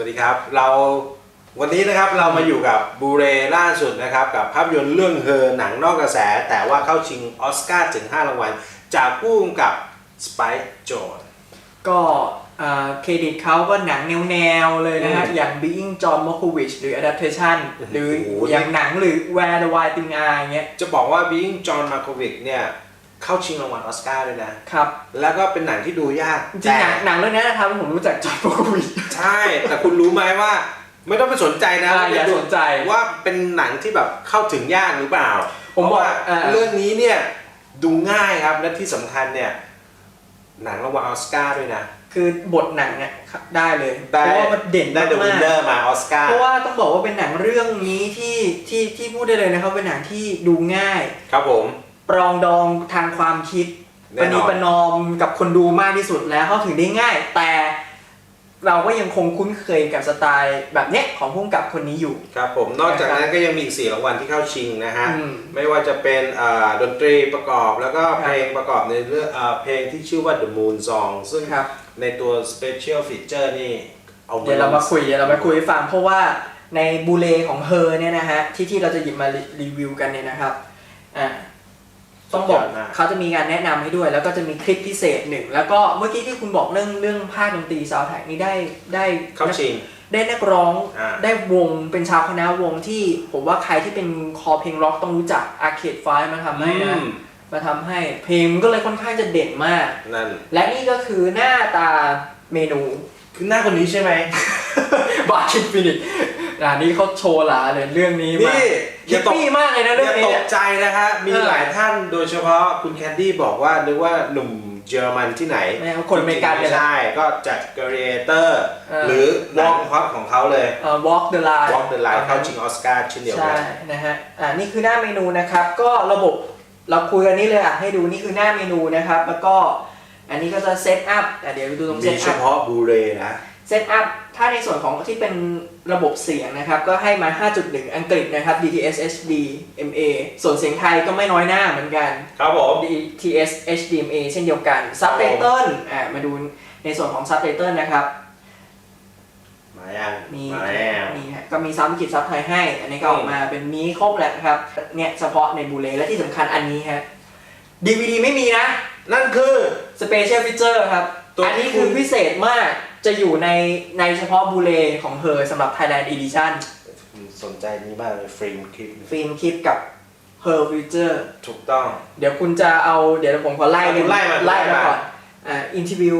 วัสดีครับ เราวันนี้นะครับเรามาอยู่กับบูเรล่าสุดนะครับ กับภาพยนตร์เรื่องเฮอหนังนอกกระแส แต่ว่าเข้าชิงออสการ์ถึง 5 รางวัล จากผู้กำกับสไปโจนก็เอ่อเครดิตเขาก็หนังแนวๆเลยนะฮะอืมอย่าง Being John Malkovich หรือ Adaptation หรือโอ้โห อย่างหนังหรือ Where the Wild Thing Are อย่างเงี้ย จะบอกว่าบิงจอห์นมาโควิกเนี่ย เข้าชิงรางวัลออสการ์เลยนะครับ แล้วก็เป็นหนังที่ดูยากจริงๆหนังหนังเรื่องนี้นะครับผมรู้จัก John Malkovich ใช่ แต่คุณรู้ไหมว่าไม่ต้องไปสนใจนะอ่าอย่าดูสนใจว่าเป็นหนังที่แบบเข้าถึงยากหรือเปล่า ผมบอกเพราะว่าอ่าเรื่องนี้เนี่ยดูง่ายครับและที่สำคัญเนี่ยหนังรางวัลออสการ์ด้วยนะ คือบทหนังเนี่ยได้เลยได้เพราะว่ามันเด่นได้เดอะมาวินกเนอร์มาออสการ์เพราะว่าต้องบอกว่าเป็นหนังเรื่องนี้ที่ที่ที่พูดได้เลยนะครับเป็นหนังที่ดูง่าย ครับผม ปรองดองทางความคิดแน่ปนอน ณีประนอมกับคนดูมากที่สุดแล้วเข้าถึงได้ง่าย แต่เราก็ยังคงคุ้นเคยกับสไตล์แบบเนี้ยของพุ่งกับคนนี้อยู่ ครับผมนอกจากนั้นก็ยังมีอีกสี่รางวัลที่เข้าชิงนะฮะ อืมไม่ว่าจะเป็นอ่าดนตรีประกอบแล้วก็ครับเพลงประกอบในเรื่องอ่าเพลงที่ชื่อว่า The Moon Song ซึ่งครับ ในตัว Special Feature นี่เอาเดี๋ยวเรามาคุยเดี๋ยวเรามาคุยให้ฟังเพราะว่าในบูเลของเฮอเนี่ยนะฮะที่ที่เราจะหยิบมารีรีวิวกันเนี่ยนะครับอ่า ต้องบอกเขาจะมีการแนะนำให้ด้วย แล้วก็จะมีคลิปพิเศษหนึ่งแล้วก็เมื่อกี้ที่คุณบอกเรื่องเรื่องภาคดนตรีซาวด์แท็กนี่ได้ได้เข้าชิงได้นักร้องอ่าได้วงเป็นชาวคณะวงที่ผมว่าใครที่เป็นคอเพลงร็อกต้องรู้จัก Arcade Fire มาทำให้นะอืมมาทำให้เพลงมันก็เลยค่อนข้างจะเด่นมากนั่นและนี่ก็คือหน้าตาเมนูคือหน้าคนนี้ใช่ไหมบาคินฟินิก อ่านี่เขาโชว์หลาเลยเรื่องนี้มานี่อฮิย่าปตกปี้มากเลยนะอเรื่องย่านี้ตเนี่กยใจนะฮะมีเออหลายท่านโดยเฉพาะคุณแคนดี้บอกว่านึกว่าหนุ่มเยอรมันที่ไหนไม่เอาคนอเมริกันจเนี่งๆยไม่แหละใช่ก็จาก Gladiator เออหรือวอล์กฮอตของเขาเลยเอ่อ Walk the Line Walk the Line เข้าชิงออสการ์เช่นเดียวใช่กันนะฮะอ่านี่คือหน้าเมนูนะครับ ก็ระบบเราคุยกันนี้เลยอะให้ดูนี่คือหน้าเมนูนะครับ แล้วก็อันนี้ก็จะเซตอัพอะเดี๋ยวดูตรงเซมีตเฉอัพพาะบูเรนะเซตอัพ ถ้าในส่วนของที่เป็นระบบเสียงนะครับ ก็ให้มา 5.1 อังกฤษนะครับ DTS HD MA ส่วนเสียงไทยก็ไม่น้อยหน้าเหมือนกัน ครับผม DTS HDMA เช่นเดียวกันซับไตเติลอ่ามาดูในส่วนของซับไตเติลนะครับ มายังมีมาแล้วมีฮะก็มีซับอังกฤษซับไทยให้ อันนี้ก็ออกมาเป็นมีครบแหละครับ เนี่ยเฉพาะในบูเลและที่สำคัญอันนี้ฮะ DVD ไม่มีนะ นั่นคือ Special Feature ครับตัวอันนี้ที่คือคุณพิเศษมาก จะอยู่ในในเฉพาะบูเลของเธอสำหรับ Thailand Edition สนใจนี้มากเลยฟิล์มคลิปฟิล์มคลิปกับ Her Future ถูกต้อง เดี๋ยวคุณจะเอาเดี๋ยวผมขอไล่เอาคุณไล่มาไล่ไล่มามาก่อนอ่า Interview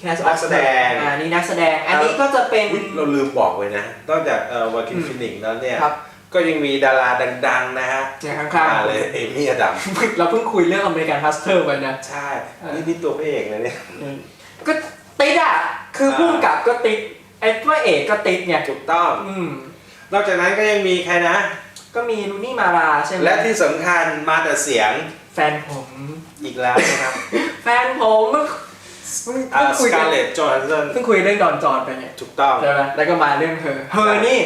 Cast นักแสดงอ่านี่นักแสดง อันนี้ก็จะเป็นอุ๊ยเราลืมบอกไว้นะ นอกจากเอ่อวาคินอืมฟินิกซ์แล้วเนี่ยครับก็ยังมีดาราดัง ๆ นะฮะเนี่ยข้างมาๆเลยเอมี่อดัมเราเพิ่งคุยเรื่องอเมริกันฮัสเตอร์ไปนะ ใช่เออนี่นี่ตัวพระเอกเลยเนี่ยก็ติดอะ คืออ่าพุ่มกับก็ติดไอ้พระเอกก็ติดเนี่ยถูกต้อง อืม นอกจากนั้นก็ยังมีใครนะ ก็มีลูนี่มาราใช่ไหมและที่สำคัญมาแต่เสียงแฟนผมอีกแล้วนะครับแฟนผมเพิ่งเพิ่งอ่าเพิ่งคุยสกากันเลตจอห์นสันเพิ่งคุยเรื่องดอนจอนไปเนี่ยถูกต้อง ใช่ไหมแล้วก็มาเรื่องเธอเธอนี่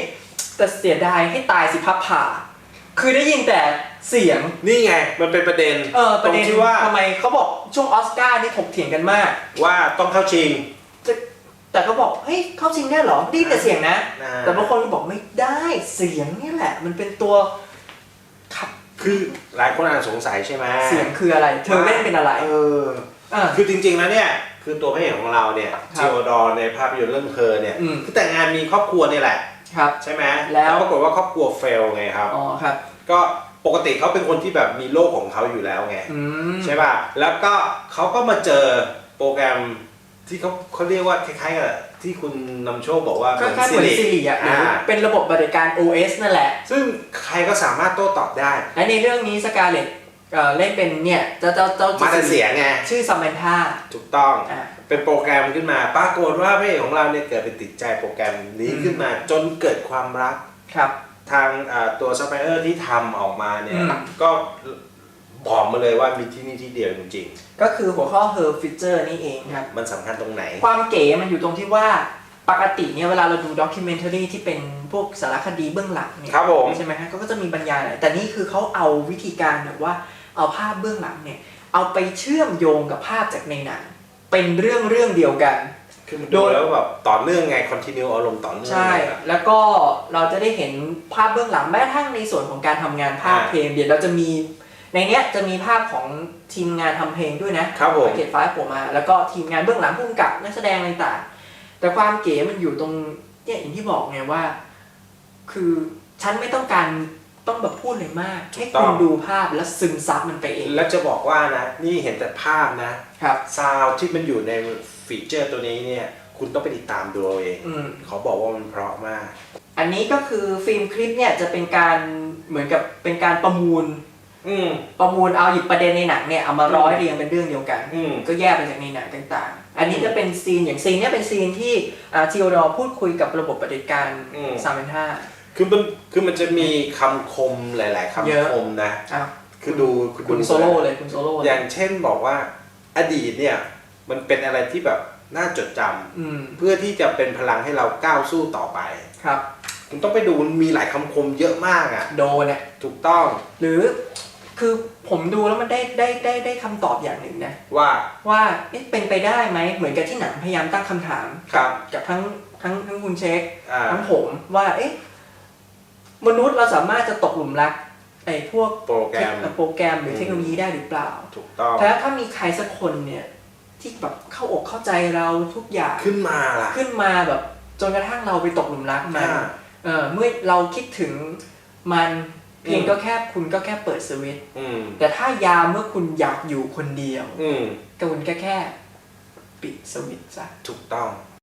แต่เสียดายให้ตายสิพับผ่า คือได้ยินแต่เสียง นี่ไงมันเป็นประเด็นเออประเด็นตงที่ว่าทำไมเขาบอกช่วงออสการ์นี่ถกเถียงกันมาก ว่าต้องเข้าชิงจะ แต่เขาบอกเฮ้ยเข้าจริงได้เหรอได้ยินแต่เสียงนะ นะแต่บางคนก็บอกไม่ได้เสียงนี่แหละ มันเป็นตัวขับคือหลายคนอาจสงสัยใช่ไหมเสียงคืออะไร เธอเล่นเป็นอะไรเออ อ่า คือจริงๆแล้วเนี่ย คือตัวพระเอกของเราเนี่ยครัจิบโอดอร์ในภาพยนตร์เรื่องเธอเนี่ยอืม คือแต่งงานมีครอบครัวเนี่ยแหละ ครับ ใช่ไหมแล้ว ปรากฏว่าครอบครัวเฟลไงครับ อ๋อครับ ก็ปกติเขาเป็นคนที่แบบมีโลกของเขาอยู่แล้วไง อืม ใช่ป่ะ แล้วก็เขาก็มาเจอโปรแกรม ที่เขาเขาเรียกว่าคล้ายๆกับที่คุณนำโชคบอกว่าก็แค่เหมือนซิริอะหรืออ่าเป็นระบบบริการ OS นั่นแหละ ซึ่งใครก็สามารถโต้ตอบได้ และในเรื่องนี้สกาเลตเล่นเป็นเนี่ยเจ้าเจ้าเจ้ามาแต่เสียงไงชื่อซัมแมนธาถูกต้องอ่าเป็นโปรแกรมขึ้นมาปรากฏว่าพระเอกของเราเนี่ยเกิดเป็นติดใจโปรแกรมนี้อืมขึ้นมาจนเกิดความรักครับ ทางอ่าตัวซัพพลายเออร์ที่ทำออกมาเนี่ยอืมก็ บอกมาเลยว่ามีที่นี่ที่เดียวจริงก็คือหัวข้อ Her Future นี่เองครับ ๆมันสำคัญตรงไหน ความเก๋มันอยู่ตรงที่ว่าปกติเนี่ยเวลาเราดูด็อกิเมนท r รีที่เป็นพวกสารคดีเบื้องหลังเนี่ยครับผม ใช่ไหมฮะก็จะมีบรรยายอะไรแต่นี่คือเขาเอาวิธีการแบบว่าเอาภาพเบื้องหลังเนี่ย เอาไปเชื่อมโยงกับภาพจากในหนังเป็นเรื่องเรื่องเดียวกัน คือมันโดดูยแล้วแบบต่อเนื่องไงคอนติเนียอารมณ์ต่อเนื่องใช่ เลยอะ แล้วก็เราจะได้เห็นภาพเบื้องหลังแม้กระทั่งในส่วนของการทำงานภาพอ่า เพลงเดี๋ยวเราจะมี ในเนี้ยจะมีภาพของทีมงานทำเพลงด้วยนะครับผมเกตไฟผมมา แล้วก็ทีมงานเบื้องหลังผู้กำกับนักแสดงอะไรต่างๆ แต่ความเก๋มันอยู่ตรงเนี่ยอย่างที่บอกไงว่า คือฉันไม่ต้องการต้องแบบพูดเลยมากให้คุณดูภาพแล้วซึมซับมันไปเอง แล้วจะบอกว่านะนี่เห็นแต่ภาพนะครับซาวด์ที่มันอยู่ในฟีเจอร์ตัวนี้เนี่ย คุณต้องไปติดตามดูเอาเองอืมขอบอกว่ามันเพราะมาก อันนี้ก็คือฟิล์มคลิปเนี่ยจะเป็นการเหมือนกับเป็นการประมูล อืม ประมูลเอาหยิบประเด็นในหนังเนี่ยเอามาร้อยเรียงเป็นเรื่องเดียวกัน อืม ก็แยกไปจากในหนังต่าง ๆ อันนี้จะเป็นซีนอย่างซีนเนี้ยเป็นซีนที่ทีโอดอพูดคุยกับระบบปฏิบัติการอืม สามเป็นห้า คือมันคือมันจะมีคำคมหลายๆเยอะคำคมนะอ้าวคือดูคือคุณดูโซโล่เลยคุณโซโล่เลอยย่างเช่นบอกว่าอดีตเนี่ยมันเป็นอะไรที่แบบน่าจดจำอืมเพื่อที่จะเป็นพลังให้เราก้าวสู้ต่อไป ครับ คุณต้องไปดูมันมีหลายคำคมเยอะมากอะ โดเนี่ยถูกต้อง หรือ คือผมดูแล้วมันได้ได้ได้ได้คำตอบอย่างหนึ่งนะ ว่าว่าเอ๊ะเป็นไปได้ไหมเหมือนกับที่หนังพยายามตั้งคำถามครับกับทั้งทั้งทั้งคุณเช็คอ่าทั้งผมว่าเอ๊ะมนุษย์เราสามารถจะตกหลุมรักไอ้พวกโปรแกรมโปรแกรมหรือเทคโนโลยีได้หรือเปล่า ถูกต้องแต่ถ้ามีใครสักคนเนี่ยที่แบบเข้าอกเข้าใจเราทุกอย่างขึ้นมาล่ะขึ้นมาแบบจนกระทั่งเราไปตกหลุมรักมันอ่าเออเมื่อเราคิดถึงมัน เพียงอืมก็แค่คุณก็แค่เปิดสวิตช์อืมแต่ถ้ายามเมื่อคุณอยากอยู่คนเดียวอืมก็คุณก็แค่ปิดสวิตช์ซะถูกต้องอ